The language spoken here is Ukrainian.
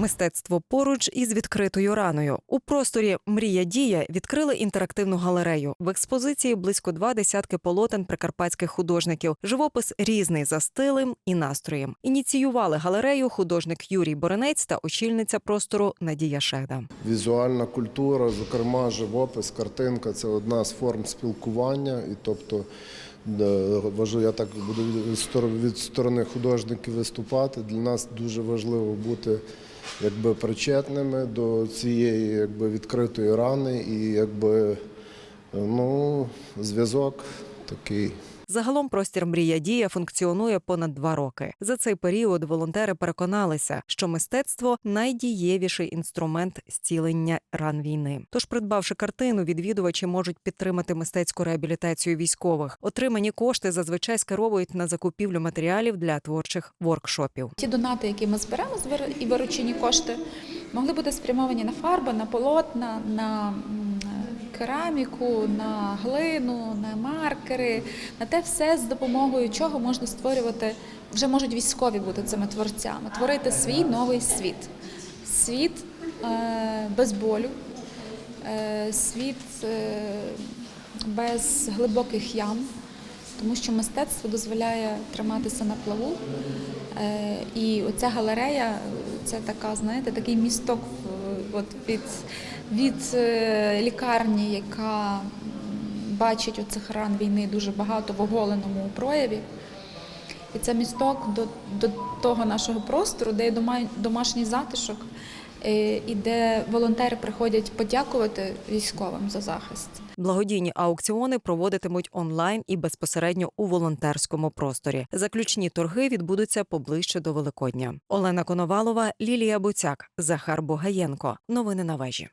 Мистецтво поруч із відкритою раною. У просторі Мрія дія відкрили інтерактивну галерею. В експозиції близько два десятки полотен прикарпатських художників. Живопис різний за стилем і настроєм. Ініціювали галерею художник Юрій Боренець та очільниця простору Надія Шеда. Візуальна культура, зокрема, живопис, картинка це одна з форм спілкування. І тобто, я так буду від сторони художників виступати. Для нас дуже важливо бути якби причетними до цієї якби відкритої рани і якби ну, зв'язок такий. Загалом простір Мрія дія функціонує понад два роки. За цей період волонтери переконалися, що мистецтво найдієвіший інструмент зцілення ран війни. Тож, придбавши картину, відвідувачі можуть підтримати мистецьку реабілітацію військових. Отримані кошти зазвичай скеровують на закупівлю матеріалів для творчих воркшопів. Ті донати, які ми зберемо збер- і виручені кошти, могли бути спрямовані на фарби, на полотна, на кераміку, на глину, на маркери, на те все, з допомогою чого можна створювати, вже можуть військові бути цими творцями, творити свій новий світ. Світ е, без болю, е, світ е, без глибоких ям, тому що мистецтво дозволяє триматися на плаву. І оця галерея це така, знаєте, такий місток от від, від е, лікарні, яка бачить бачить оцих ран війни дуже багато в оголеному прояві. І це місток до, до того нашого простору, де є домашній затишок, і де волонтери приходять подякувати військовим за захист. Благодійні аукціони проводитимуть онлайн і безпосередньо у волонтерському просторі. Заключні торги відбудуться поближче до Великодня. Олена Коновалова, Лілія Буцяк, Захар Богаєнко. Новини на вежі.